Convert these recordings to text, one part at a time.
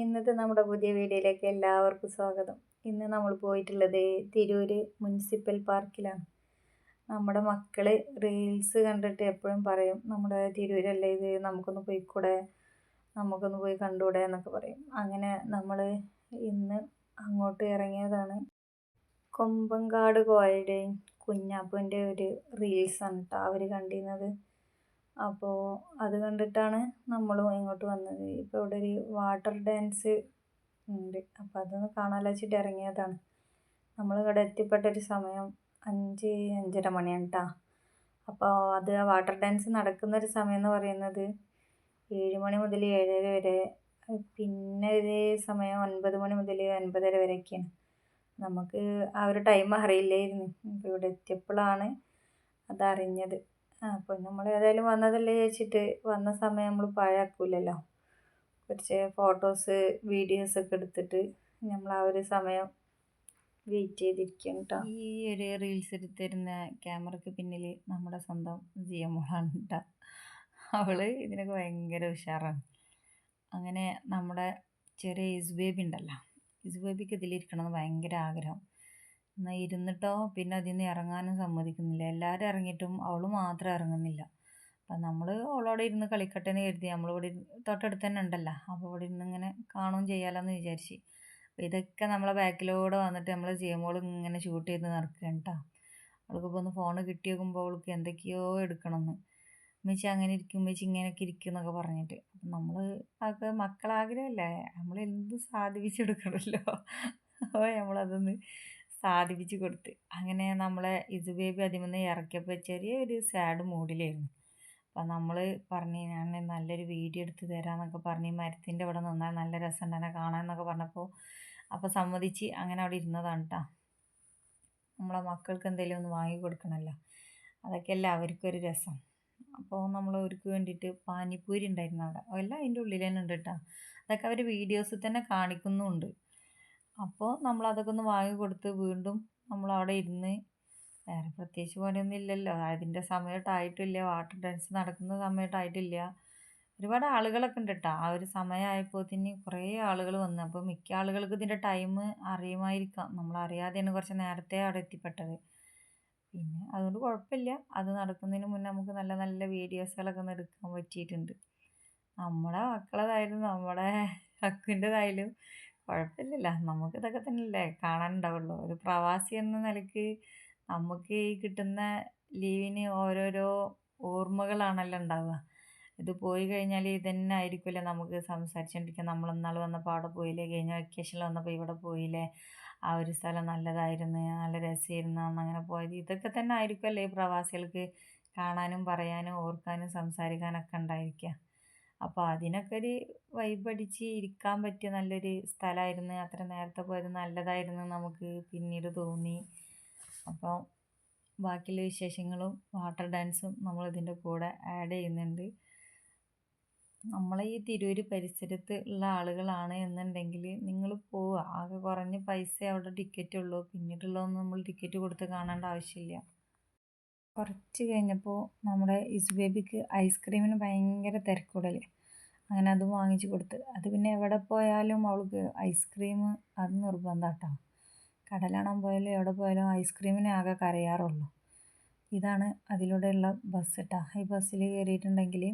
ഇന്നത്തെ നമ്മുടെ പുതിയ വീഡിയോയിലേക്ക് എല്ലാവർക്കും സ്വാഗതം. ഇന്ന് നമ്മൾ പോയിട്ടുള്ളത് തിരൂർ മുനിസിപ്പൽ പാർക്കിലാണ്. നമ്മുടെ മക്കൾ റീൽസ് കണ്ടിട്ട് എപ്പോഴും പറയും നമ്മുടെ തിരൂരല്ലേ ഇത്? നമുക്കൊന്ന് പോയിക്കൂടെ? നമുക്കൊന്ന് പോയി കണ്ടുകൂടെ? എന്നൊക്കെ പറയും. അങ്ങനെ നമ്മൾ ഇന്ന് അങ്ങോട്ട് ഇറങ്ങിയതാണ്. കൊമ്പങ്കാട് കോയയുടെയും കുഞ്ഞാപ്പൂന്റെ ഒരു റീൽസാണ് കേട്ടോ അവർ കണ്ടിരുന്നത്. അപ്പോൾ അത് കണ്ടിട്ടാണ് നമ്മളും ഇങ്ങോട്ട് വന്നത്. ഇപ്പോൾ ഇവിടെ ഒരു വാട്ടർ ഡാൻസ് ഉണ്ട്. അപ്പോൾ അതൊന്ന് കാണാൻ വെച്ചിട്ട് ഇറങ്ങിയതാണ്. നമ്മൾ ഇവിടെ എത്തിപ്പെട്ടൊരു സമയം അഞ്ച് അഞ്ചര മണിയാണ് കേട്ടോ അപ്പോൾ അത് ആ വാട്ടർ ഡാൻസ് നടക്കുന്ന ഒരു സമയം എന്ന് പറയുന്നത് ഏഴ് മണി മുതൽ ഏഴര വരെ പിന്നെ ഒരു സമയം ഒൻപത് മണി മുതൽ ഒൻപതര വരെയൊക്കെയാണ്. നമുക്ക് ആ ഒരു ടൈം അറിയില്ലായിരുന്നു. ഇപ്പോൾ ഇവിടെ എത്തിയപ്പോഴാണ് അതറിഞ്ഞത്. അപ്പോൾ നമ്മൾ ഏതായാലും വന്നതല്ലേ വെച്ചിട്ട് വന്ന സമയം നമ്മൾ പാഴാക്കൂലല്ലോ. കുറച്ച് ഫോട്ടോസ് വീഡിയോസ് ഒക്കെ എടുത്തിട്ട് നമ്മൾ ആ ഒരു സമയം വെയിറ്റ് ചെയ്തിരിക്കും കേട്ടോ ഈ ഒരു റീൽസ് എടുത്തിരുന്ന ക്യാമറക്ക് പിന്നിൽ നമ്മുടെ സ്വന്തം ജിയ മോളാണ് കേട്ടോ അവൾ ഇതിനൊക്കെ ഭയങ്കര ഉഷാറാണ്. അങ്ങനെ നമ്മുടെ ചെറിയ ഇസ് ബേബി ഉണ്ടല്ലോ. ഇസ് ബേബിക്ക് ഭയങ്കര ആഗ്രഹം. ഇരുന്നിട്ടോ? പിന്നെ അതിൽ നിന്ന് ഇറങ്ങാനും സമ്മതിക്കുന്നില്ല. എല്ലാവരും ഇറങ്ങിയിട്ടും അവൾ മാത്രം ഇറങ്ങുന്നില്ല അപ്പം നമ്മൾ അവളോട് ഇരുന്ന് കളിക്കട്ടെ എന്ന് കരുതി നമ്മളിവിടെ തൊട്ടടുത്ത് തന്നെ ഉണ്ടല്ലോ. അപ്പോൾ ഇവിടെ ഇരുന്ന് ഇങ്ങനെ കാണുകയും ചെയ്യാമല്ലോ എന്ന് വിചാരിച്ച്. അപ്പോൾ ഇതൊക്കെ നമ്മളെ ബാക്കിലൂടെ വന്നിട്ട് നമ്മൾ ചെയ്യുമ്പോൾ ഇങ്ങനെ ഷൂട്ട് ചെയ്ത് നടക്കുകയാണ് കേട്ടോ അവൾക്കിപ്പോൾ ഒന്ന് ഫോൺ കിട്ടി നോക്കുമ്പോൾ അവൾക്ക് എന്തൊക്കെയോ എടുക്കണമെന്ന് ഉമ്മച്ചി അങ്ങനെ ഇരിക്കും ഉമ്മച്ചി ഇങ്ങനെയൊക്കെ ഇരിക്കും എന്നൊക്കെ പറഞ്ഞിട്ട്. നമ്മൾ അതൊക്കെ മക്കളാഗ്രഹമല്ലേ നമ്മൾ എന്ത് സാധിപ്പിച്ചെടുക്കണമല്ലോ അപ്പോൾ നമ്മളതൊന്ന് സാധിപ്പിച്ച് കൊടുത്ത്. അങ്ങനെ നമ്മളെ ഇതു ബേബി അതിമെന്ന് ഇറക്കിയപ്പോൾ ചെറിയൊരു സാഡ് മൂഡിലായിരുന്നു. അപ്പം നമ്മൾ പറഞ്ഞു ഞാൻ നല്ലൊരു വീഡിയോ എടുത്ത് തരാമെന്നൊക്കെ പറഞ്ഞ് മരത്തിന്റെ അവിടെ നിന്നാൽ നല്ല രസം തന്നെ കാണാമെന്നൊക്കെ പറഞ്ഞപ്പോൾ അപ്പോൾ സമ്മതിച്ച് അങ്ങനെ അവിടെ ഇരുന്നതാണ് കേട്ടോ നമ്മളെ മക്കൾക്ക് എന്തെങ്കിലും ഒന്ന് വാങ്ങി കൊടുക്കണമല്ലോ. അതൊക്കെയല്ല അവർക്കൊരു രസം. അപ്പോൾ നമ്മൾ അവർക്ക് വേണ്ടിയിട്ട് പാനിപ്പൂരി ഉണ്ടായിരുന്നു അവിടെ. എല്ലാം അതിന്റെ ഉള്ളിൽ തന്നെ ഉണ്ട് കേട്ടോ അതൊക്കെ അവർ വീഡിയോസിൽ തന്നെ കാണിക്കുന്നുമുണ്ട്. അപ്പോൾ നമ്മൾ അതൊക്കെ ഒന്ന് വാങ്ങി കൊടുത്ത് വീണ്ടും നമ്മൾ അവിടെ ഇരുന്ന്. വേറെ പ്രത്യേകിച്ച് പണിയൊന്നും ഇല്ലല്ലോ. അതിന്റെ സമയമായിട്ടില്ല വാട്ടർ ഡാൻസ് നടക്കുന്ന സമയമായിട്ടില്ല ഒരുപാട് ആളുകളൊക്കെ ഉണ്ട് കേട്ടോ ആ ഒരു സമയമായപ്പോൾ തന്നെ കുറേ ആളുകൾ വന്നു. അപ്പോൾ മിക്ക ആളുകൾക്ക് ഇതിന്റെ ടൈം അറിയുമായിരിക്കാം. നമ്മൾ അറിയാതെയാണ് കുറച്ച് നേരത്തെ അവിടെ എത്തിപ്പെട്ടത്. പിന്നെ അതുകൊണ്ട് കുഴപ്പമില്ല. അത് നടക്കുന്നതിന് മുന്നേ നമുക്ക് നല്ല നല്ല വീഡിയോസുകളൊക്കെ ഒന്ന് എടുക്കാൻ പറ്റിയിട്ടുണ്ട്. നമ്മുടെ മക്കളതായാലും നമ്മുടെ ഹക്കിന്റെതായാലും കുഴപ്പമില്ലല്ലോ. നമുക്ക് ഇതൊക്കെ തന്നെയല്ലേ കാണാനുണ്ടാവുള്ളൂ. ഒരു പ്രവാസി എന്ന നിലയ്ക്ക് നമുക്ക് ഈ കിട്ടുന്ന ലീവിന് ഓരോരോ ഓർമ്മകളാണല്ലോ ഉണ്ടാവുക. ഇത് പോയി കഴിഞ്ഞാൽ ഇതന്നെ ആയിരിക്കുമല്ലോ നമുക്ക് സംസാരിച്ചുകൊണ്ടിരിക്കുക നമ്മൾ വന്നപ്പോൾ അവിടെ പോയില്ലേ? കഴിഞ്ഞ വെക്കേഷനിൽ വന്നപ്പോൾ ഇവിടെ പോയില്ലേ? ആ ഒരു സ്ഥലം നല്ലതായിരുന്നു നല്ല രസമായിരുന്നു അങ്ങനെ പോയത്. ഇതൊക്കെ തന്നെ ആയിരിക്കുമല്ലോ ഈ പ്രവാസികൾക്ക് കാണാനും പറയാനും ഓർക്കാനും സംസാരിക്കാനൊക്കെ ഉണ്ടായിരിക്കുക. അപ്പോൾ അതിനൊക്കെ ഒരു വൈബടിച്ച് ഇരിക്കാൻ പറ്റിയ നല്ലൊരു സ്ഥലമായിരുന്നു അത്ര നേരത്തെ പോയത് നല്ലതായിരുന്നു നമുക്ക് പിന്നീട് തോന്നി. അപ്പോൾ ബാക്കിയുള്ള വിശേഷങ്ങളും വാട്ടർ ഡാൻസും നമ്മൾ ഇതിന്റെ കൂടെ ആഡ് ചെയ്യുന്നുണ്ട്. നമ്മളെ ഈ തിരൂർ പരിസരത്ത് ഉള്ള ആളുകളാണ് എന്നുണ്ടെങ്കിൽ നിങ്ങൾ പോവുക. ആകെ കുറഞ്ഞ പൈസ അവിടെ ടിക്കറ്റ് ഉള്ളൂ. പിന്നീടുള്ളതൊന്നും നമ്മൾ ടിക്കറ്റ് കൊടുത്ത് കാണേണ്ട ആവശ്യമില്ല. കുറച്ച് കഴിഞ്ഞപ്പോൾ നമ്മുടെ ഇസുബേബിക്ക് ഐസ്ക്രീമിന് ഭയങ്കര തിരക്കൂടൽ അങ്ങനെ അത് വാങ്ങിച്ചു കൊടുത്ത്. അത് പിന്നെ എവിടെ പോയാലും അവൾക്ക് ഐസ്ക്രീം അത് നിർബന്ധം കേട്ടോ കടലാണാൻ പോയാലും എവിടെ പോയാലും ഐസ്ക്രീമിനെ ആകെ കരയാറുള്ളൂ. ഇതാണ് അതിലൂടെയുള്ള ബസ് കേട്ടോ ഈ ബസ്സിൽ കയറിയിട്ടുണ്ടെങ്കിൽ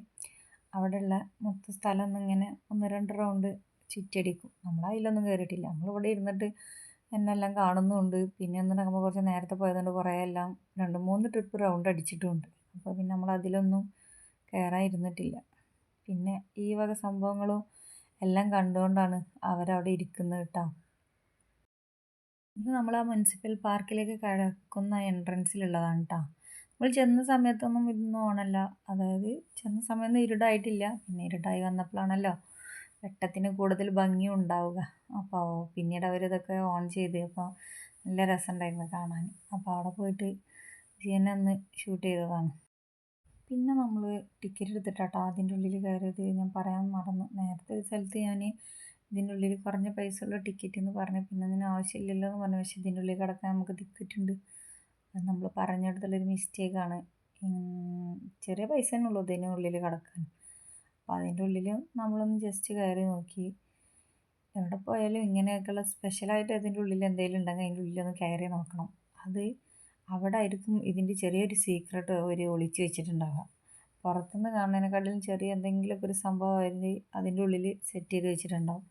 അവിടെയുള്ള മൊത്തം സ്ഥലം ഒന്നിങ്ങനെ ഒന്ന് രണ്ട് റൗണ്ട് ചുറ്റടിക്കും. നമ്മൾ അതിലൊന്നും കയറിയിട്ടില്ല. നമ്മളിവിടെ ഇരുന്നിട്ട് എന്നെല്ലാം കാണുന്നുമുണ്ട് പിന്നെ ഒന്ന് നമ്മൾ കുറച്ച് നേരത്തെ പോയതുകൊണ്ട് കുറേ എല്ലാം രണ്ട് മൂന്ന് ട്രിപ്പ് റൗണ്ട് അടിച്ചിട്ടുമുണ്ട് അപ്പോൾ പിന്നെ നമ്മൾ അതിലൊന്നും കയറാൻ ഇരുന്നിട്ടില്ല പിന്നെ ഈ വക സംഭവങ്ങളും എല്ലാം കണ്ടുകൊണ്ടാണ് അവരവിടെ ഇരിക്കുന്നത് കേട്ടോ. ഇത് നമ്മൾ ആ മുനിസിപ്പൽ പാർക്കിലേക്ക് കിടക്കുന്ന എൻട്രൻസിലുള്ളതാണ് കേട്ടോ. നമ്മൾ ചെന്ന സമയത്തൊന്നും ഇതൊന്നും ഓണല്ല അതായത് ചെന്ന സമയമൊന്നും ഇരുടായിട്ടില്ല. പിന്നെ ഇരുടായി വന്നപ്പോഴാണല്ലോ വെട്ടത്തിന് കൂടുതൽ ഭംഗി ഉണ്ടാവുക. അപ്പോൾ പിന്നീട് അവരിതൊക്കെ ഓൺ ചെയ്ത് അപ്പോൾ നല്ല രസമുണ്ടായിരുന്നു കാണാൻ. അപ്പോൾ അവിടെ പോയിട്ട് ജിയനെ ഒന്ന് ഷൂട്ട് ചെയ്തതാണ്. പിന്നെ നമ്മൾ ടിക്കറ്റ് എടുത്തിട്ടാട്ടോ അതിന്റെ ഉള്ളിൽ കയറിയത്. ഞാൻ പറയാൻ മറന്നു. നേരത്തെ ഒരു സ്ഥലത്ത് ഞാൻ ഇതിന്റെ ഉള്ളിൽ കുറഞ്ഞ പൈസ ഉള്ള ടിക്കറ്റ് എന്ന് പറഞ്ഞു പിന്നെ അതിന് ആവശ്യമില്ലല്ലോ എന്ന് പറഞ്ഞു. പക്ഷേ ഇതിന്റെ ഉള്ളിൽ കിടക്കാൻ നമുക്ക് ടിക്കറ്റ് ഉണ്ട്. അത് നമ്മൾ പറഞ്ഞെടുത്തുള്ളൊരു മിസ്റ്റേക്കാണ് ചെറിയ പൈസ തന്നെ ഉള്ളൂ ഇതിന്റെ ഉള്ളിൽ കിടക്കാൻ. അപ്പോൾ അതിന്റെ ഉള്ളിൽ നമ്മളൊന്ന് ജസ്റ്റ് കയറി നോക്കി. എവിടെ പോയാലും ഇങ്ങനെയൊക്കെയുള്ള സ്പെഷ്യലായിട്ട് അതിന്റെ ഉള്ളിൽ എന്തെങ്കിലും ഉണ്ടെങ്കിൽ അതിന്റെ ഉള്ളിലൊന്ന് കയറി നോക്കണം. അത് അവിടെ ആയിരിക്കും ഇതിന്റെ ചെറിയൊരു സീക്രട്ട് അവർ ഒളിച്ചു വെച്ചിട്ടുണ്ടാവുക. പുറത്തുനിന്ന് കാണുന്നതിനെക്കാട്ടിലും ചെറിയ എന്തെങ്കിലുമൊക്കെ ഒരു സംഭവം അവർ അതിന്റെ ഉള്ളിൽ സെറ്റ് ചെയ്ത് വെച്ചിട്ടുണ്ടാവും.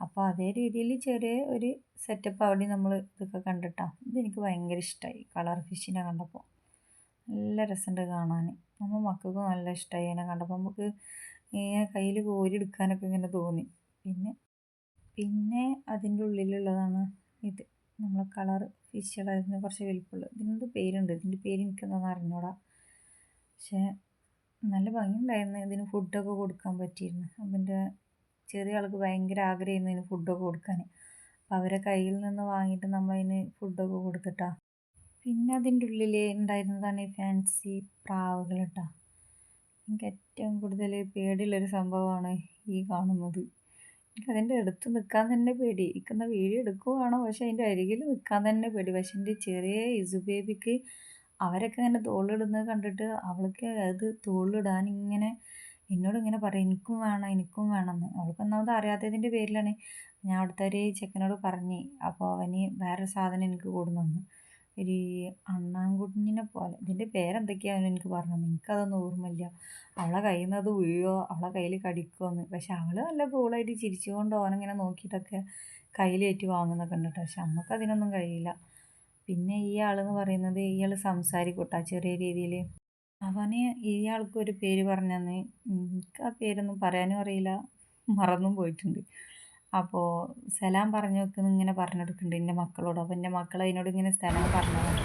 അപ്പോൾ അതേ രീതിയിൽ ചെറിയ ഒരു സെറ്റപ്പ് അവിടെ നമ്മൾ ഇതൊക്കെ കണ്ടിട്ടാണ് ഇതെനിക്ക് ഭയങ്കര ഇഷ്ടമായി കളർ ഫിഷിനെ കണ്ടപ്പോൾ നല്ല രസമുണ്ട് കാണാൻ നമ്മൾ മക്കൾക്കും നല്ല ഇഷ്ടമായി അതിനെ കണ്ടപ്പോൾ നമുക്ക് ഇങ്ങനെ കയ്യിൽ കോരി എടുക്കാനൊക്കെ ഇങ്ങനെ തോന്നി. പിന്നെ പിന്നെ അതിന്റെ ഉള്ളിലുള്ളതാണ് ഇത്. നമ്മളെ കളർ ഫിഷുകളായിരുന്നു കുറച്ച് വലിപ്പമുള്ളത്. ഇതിനൊരു പേരുണ്ട്. ഇതിന്റെ പേര് എനിക്കൊന്നും അറിഞ്ഞൂടാ. പക്ഷേ നല്ല ഭംഗിയുണ്ടായിരുന്നു. ഇതിന് ഫുഡൊക്കെ കൊടുക്കാൻ പറ്റിയിരുന്നു. അതിന്റെ ചെറിയ ആൾക്ക് ഭയങ്കര ആഗ്രഹമായിരുന്നു ഇതിന് ഫുഡൊക്കെ കൊടുക്കാൻ. അപ്പോൾ അവരെ കയ്യിൽ നിന്ന് വാങ്ങിയിട്ട് നമ്മൾ അതിന് ഫുഡൊക്കെ കൊടുത്തിട്ടാ. പിന്നെ അതിന്റെ ഉള്ളിൽ ഉണ്ടായിരുന്നതാണ് ഈ ഫാൻസി പ്രാവുകൾ കേട്ടോ. എനിക്ക് ഏറ്റവും കൂടുതൽ പേടിയുള്ളൊരു സംഭവമാണ് ഈ കാണുന്നത്. എനിക്കതിന്റെ അടുത്ത് നിൽക്കാൻ തന്നെ പേടി. നിൽക്കുന്ന വീഡിയോ എടുക്കുവാണോ? പക്ഷേ അതിന്റെ അരികിൽ നിൽക്കാൻ തന്നെ പേടി. പക്ഷേ എന്റെ ചെറിയ ഇസു ബേബിക്ക് അവരൊക്കെ ഇങ്ങനെ തോളിടുന്നത് കണ്ടിട്ട് അവൾക്ക് അത് തോളിടാൻ ഇങ്ങനെ എന്നോട് ഇങ്ങനെ പറയും എനിക്കും വേണം എനിക്കും വേണമെന്ന് അവൾക്ക് ഒന്നാമത് അറിയാത്തതിന്റെ പേരിലാണ് ഞാൻ അവിടുത്തെ ഒരു ചെക്കനോട് പറഞ്ഞ് അപ്പോൾ അവന് വേറൊരു സാധനം എനിക്ക് തന്നു. ഒരു അണ്ണാൻകുഞ്ഞിനെ പോലെ. ഇതിന്റെ പേരെന്തൊക്കെയാണെന്ന് എനിക്ക് പറഞ്ഞു തന്നു എനിക്കതൊന്നും ഓർമ്മയില്ല. അവളെ കയ്യിൽ നിന്ന് അത് വീഴുമോ അവളെ കയ്യിൽ കടിക്കുമെന്ന് പക്ഷെ അവൾ നല്ല കൂളായിട്ട് ചിരിച്ചുകൊണ്ട് ഓനിങ്ങനെ നോക്കിയിട്ടൊക്കെ കയ്യിലേറ്റ് വാങ്ങുന്നൊക്കെ ഉണ്ട് കേട്ടോ പക്ഷെ നമുക്കതിനൊന്നും കഴിയില്ല. പിന്നെ ഈ ആളെന്ന് പറയുന്നത് ഇയാൾ സംസാരിക്കൂട്ടാ ചെറിയ രീതിയിൽ അവന് ഇയാൾക്ക് ഒരു പേര് പറഞ്ഞെന്ന്. എനിക്ക് ആ പേരൊന്നും പറയാനും അറിയില്ല. മറന്നും പോയിട്ടുണ്ട്. അപ്പോൾ സലാം പറഞ്ഞു വെക്കുന്ന ഇങ്ങനെ പറഞ്ഞെടുക്കുന്നുണ്ട് എന്റെ മക്കളോട്. അപ്പോൾ എന്റെ മക്കൾ അതിനോട് ഇങ്ങനെ സലാം പറഞ്ഞതാണ്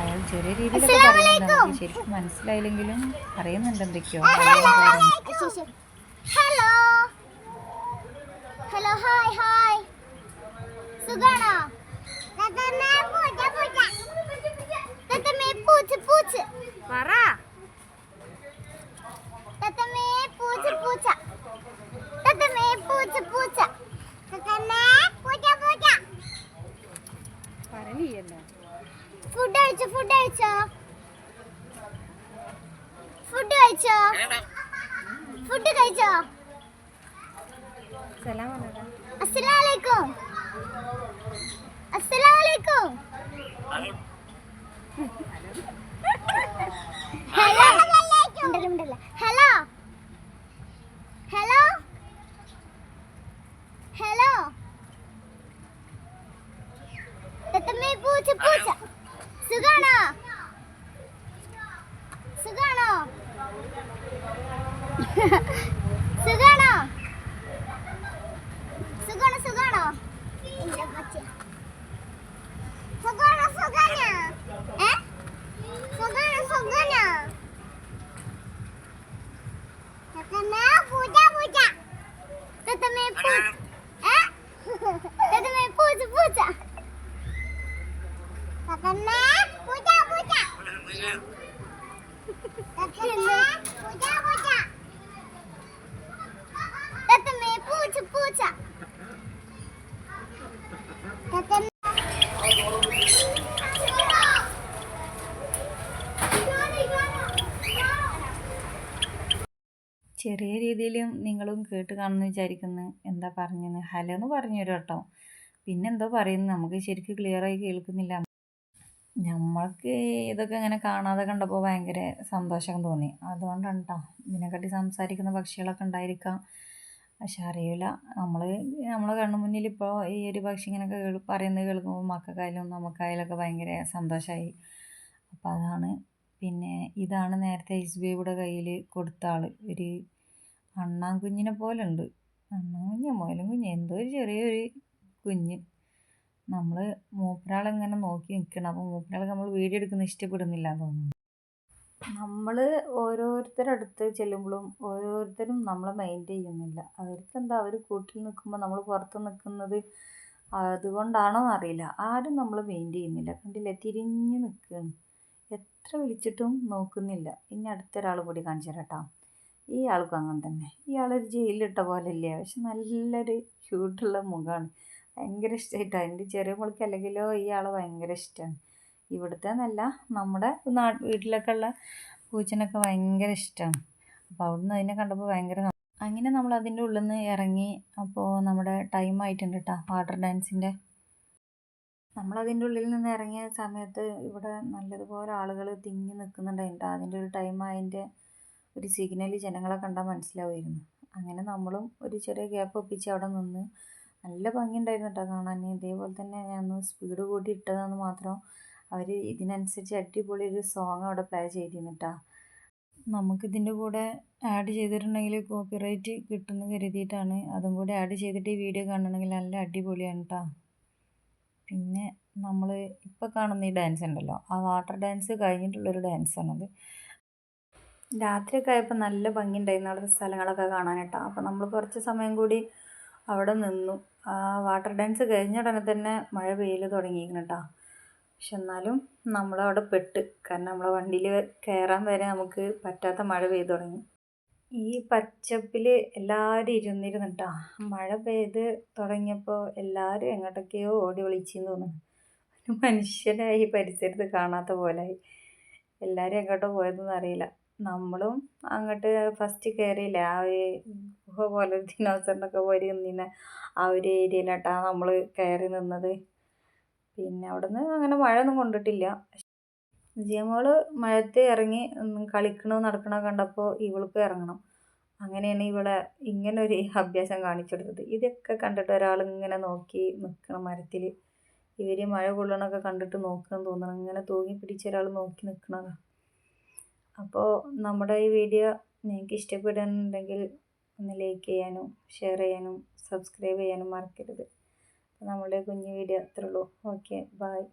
അയാൾ ചെറിയ രീതിയിലൊക്കെ പറയുന്നുണ്ട്. നമുക്ക് ശരിക്കും മനസ്സിലായില്ലെങ്കിലും പറയുന്നുണ്ട് എന്തൊക്കെയോ. ഹലോ. ഹലോ ഹായ് ഹായ് സുഖാണോ തത്തമ്മേ പൂച്ച പൂച്ച തത്തമ്മേ പൂച്ച പൂച്ച പറ തത്തമ്മേ പൂച്ച പൂച്ച തത്തമ്മേ പൂച്ച പൂച്ച തത്തമ്മേ പൂച്ച പൂച്ച ഫുഡ് കഴിച്ചോ ഫുഡ് കഴിച്ചോ ഫുഡ് കഴിച്ചോ? ഫുഡ് കഴിച്ചോ? അസ്സലാമലൈക്കും. അസ്സലാമലൈക്കും. ഹലോ. ഹലോ. ഹലോ. ഹലോ. പൂച്ച പൂച്ച. ചെറിയ രീതിയിലും നിങ്ങളും കേട്ട് കാണുമെന്ന് വിചാരിക്കുന്നു. എന്താ പറഞ്ഞെന്ന്? ഹലോ എന്ന് പറഞ്ഞു തരും കേട്ടോ. പിന്നെ എന്തോ പറയുന്നു? നമുക്ക് ശരിക്കും ക്ലിയറായി കേൾക്കുന്നില്ല. നമ്മൾക്ക് ഇതൊക്കെ ഇങ്ങനെ കാണാതെ കണ്ടപ്പോൾ ഭയങ്കര സന്തോഷം തോന്നി. അതുകൊണ്ടാണ് കേട്ടോ ഇതിനെക്കാട്ടി സംസാരിക്കുന്ന പക്ഷികളൊക്കെ ഉണ്ടായിരിക്കാം. പക്ഷെ അറിയില്ല നമ്മൾ നമ്മളെ കണ്ണു മുന്നിൽ ഇപ്പോൾ ഈ ഒരു പക്ഷി ഇങ്ങനെയൊക്കെ കേൾ പറയുന്നത് കേൾക്കുമ്പോൾ മക്കൾക്കായാലും നമുക്കായാലൊക്കെ ഭയങ്കര സന്തോഷമായി അപ്പോൾ അതാണ്. പിന്നെ ഇതാണ് നേരത്തെ ഐസ് ബേബിയുടെ കയ്യിൽ കൊടുത്ത ആൾ ഒരു അണ്ണാൻ കുഞ്ഞിനെ പോലെ ഉണ്ട് അണ്ണാൻ കുഞ്ഞ് മുയലും കുഞ്ഞ് എന്തോ ഒരു ചെറിയൊരു കുഞ്ഞ്. നമ്മൾ മൂപ്പരാളിങ്ങനെ നോക്കി നിൽക്കണം. അപ്പോൾ മൂപ്പരാൾക്ക് നമ്മൾ വീഡിയോ എടുക്കുന്ന ഇഷ്ടപ്പെടുന്നില്ല എന്ന് തോന്നുന്നു. നമ്മൾ ഓരോരുത്തരുടെ അടുത്ത് ചെല്ലുമ്പോഴും ഓരോരുത്തരും നമ്മളെ മൈൻഡ് ചെയ്യുന്നില്ല. അവർക്ക് എന്താ അവർ കൂട്ടിൽ നിൽക്കുമ്പോൾ നമ്മൾ പുറത്ത് നിൽക്കുന്നത് അതുകൊണ്ടാണോ എന്നറിയില്ല ആരും നമ്മൾ മൈൻഡ് ചെയ്യുന്നില്ല. കണ്ടില്ലേ? തിരിഞ്ഞ് നിൽക്കുകയാണ് എത്ര വിളിച്ചിട്ടും നോക്കുന്നില്ല. ഇനി അടുത്തൊരാൾ കൂടി കാണിച്ചു തരാം കേട്ടോ. ഈ ആൾക്കും അങ്ങനെ തന്നെ. ഇയാളൊരു ജയിലിലിട്ട പോലെ ഇല്ലേ പക്ഷെ നല്ലൊരു ക്യൂട്ടുള്ള മുഖമാണ്. ഭയങ്കര ഇഷ്ടമായിട്ടാണ് എന്റെ ചെറിയ മോൾക്ക് അല്ലെങ്കിലോ ഇയാൾ ഭയങ്കര ഇഷ്ടമാണ്. ഇവിടുത്തെ എന്നല്ല നമ്മുടെ നാ വീട്ടിലൊക്കെ ഉള്ള പൂച്ചനൊക്കെ ഭയങ്കര ഇഷ്ടമാണ്. അപ്പോൾ അവിടുന്ന് അതിനെ കണ്ടപ്പോൾ ഭയങ്കര അങ്ങനെ നമ്മൾ അതിന്റെ ഉള്ളിൽ നിന്ന് ഇറങ്ങി അപ്പോൾ നമ്മുടെ ടൈം ആയിട്ടുണ്ട് കേട്ടോ വാട്ടർ ഡാൻസിന്റെ നമ്മളതിന്റെ ഉള്ളിൽ നിന്ന് ഇറങ്ങിയ സമയത്ത് ഇവിടെ നല്ലതുപോലെ ആളുകൾ തിങ്ങി നിൽക്കുന്നുണ്ടായിട്ടോ അതിന്റെ ഒരു ടൈം അതിന്റെ ഒരു സിഗ്നൽ ജനങ്ങളെ കണ്ടാൽ മനസ്സിലാവുമായിരുന്നു. അങ്ങനെ നമ്മളും ഒരു ചെറിയ ഗ്യാപ്പ് ഒപ്പിച്ച് അവിടെ നിന്ന് നല്ല ഭംഗിയുണ്ടായിരുന്നു കേട്ടോ കാണാൻ. ഇതേപോലെ തന്നെ ഞാൻ ഒന്ന് സ്പീഡ് കൂട്ടി ഇട്ടതെന്ന് മാത്രം അവർ ഇതിനനുസരിച്ച് അടിപൊളി ഒരു സോങ് അവിടെ പ്ലേ ചെയ്തിരുന്നു കേട്ടോ നമുക്കിതിന്റെ കൂടെ ആഡ് ചെയ്തിട്ടുണ്ടെങ്കിൽ കോപ്പിറൈറ്റ് കിട്ടുമെന്ന് കരുതിയിട്ടാണ് അതും കൂടെ ആഡ് ചെയ്തിട്ട് ഈ വീഡിയോ കാണണമെങ്കിൽ നല്ല അടിപൊളിയാണ് കേട്ടോ പിന്നെ നമ്മൾ ഇപ്പോൾ കാണുന്ന ഈ ഡാൻസ് ഉണ്ടല്ലോ ആ വാട്ടർ ഡാൻസ് കഴിഞ്ഞിട്ടുള്ളൊരു ഡാൻസാണത് രാത്രിയൊക്കെ ആയപ്പോൾ നല്ല ഭംഗിയുണ്ടായിരുന്നു അവിടുത്തെ സ്ഥലങ്ങളൊക്കെ കാണാനായിട്ടോ. അപ്പോൾ നമ്മൾ കുറച്ച് സമയം കൂടി അവിടെ നിന്നു. വാട്ടർ ഡാൻസ് കഴിഞ്ഞ ഉടനെ തന്നെ മഴ പെയ്യൽ തുടങ്ങിയിരുന്നു കേട്ടോ പക്ഷെ എന്നാലും നമ്മളവിടെ പെട്ട്. കാരണം നമ്മളെ വണ്ടിയിൽ കയറാൻ വരെ നമുക്ക് പറ്റാത്ത മഴ പെയ്തു തുടങ്ങി. ഈ പച്ചപ്പിൽ എല്ലാവരും ഇരുന്നിരുന്നു കേട്ടോ മഴ പെയ്ത് തുടങ്ങിയപ്പോൾ എല്ലാവരും എങ്ങോട്ടൊക്കെയോ ഓടി വിളിച്ചെന്ന് തോന്നുന്നു. മനുഷ്യനായി പരിസരത്ത് കാണാത്ത പോലായി. എല്ലാവരും എങ്ങോട്ടോ പോയതെന്ന് അറിയില്ല നമ്മളും അങ്ങോട്ട് ഫസ്റ്റ് കയറിയില്ല ആ ഒരു ഗുഹ പോലെ ദിനോസറിനൊക്കെ പോയി നിന്നിനെ. ആ ഒരു ഏരിയയിലോട്ടാണ് നമ്മൾ കയറി നിന്നത്. പിന്നെ അവിടുന്ന് അങ്ങനെ മഴയൊന്നും കൊണ്ടിട്ടില്ല. ജിയമോൾ മഴത്ത് ഇറങ്ങി കളിക്കണോ നടക്കണോ കണ്ടപ്പോൾ ഇവൾക്ക് ഇറങ്ങണം. അങ്ങനെയാണ് ഇവളെ ഇങ്ങനെ ഒരു അഭ്യാസം കാണിച്ചു കൊടുത്തത് ഇതൊക്കെ കണ്ടിട്ട് ഒരാൾ ഇങ്ങനെ നോക്കി നിൽക്കണം മരത്തിൽ ഇവർ മഴ കൊള്ളണമൊക്കെ കണ്ടിട്ട് നോക്കണം തോന്നണം. ഇങ്ങനെ തൂങ്ങി പിടിച്ച ഒരാൾ നോക്കി നിൽക്കണതാണ് അപ്പോൾ നമ്മുടെ ഈ വീഡിയോ നിങ്ങൾക്ക് ഇഷ്ടപ്പെടുന്നുണ്ടെങ്കിൽ ഒന്ന് ലൈക്ക് ചെയ്യാനും ഷെയർ ചെയ്യാനും സബ്സ്ക്രൈബ് ചെയ്യാനും മറക്കരുത്. നമ്മുടെ കുഞ്ഞു വീഡിയോ അത്രേ ഉള്ളൂ. Okay bye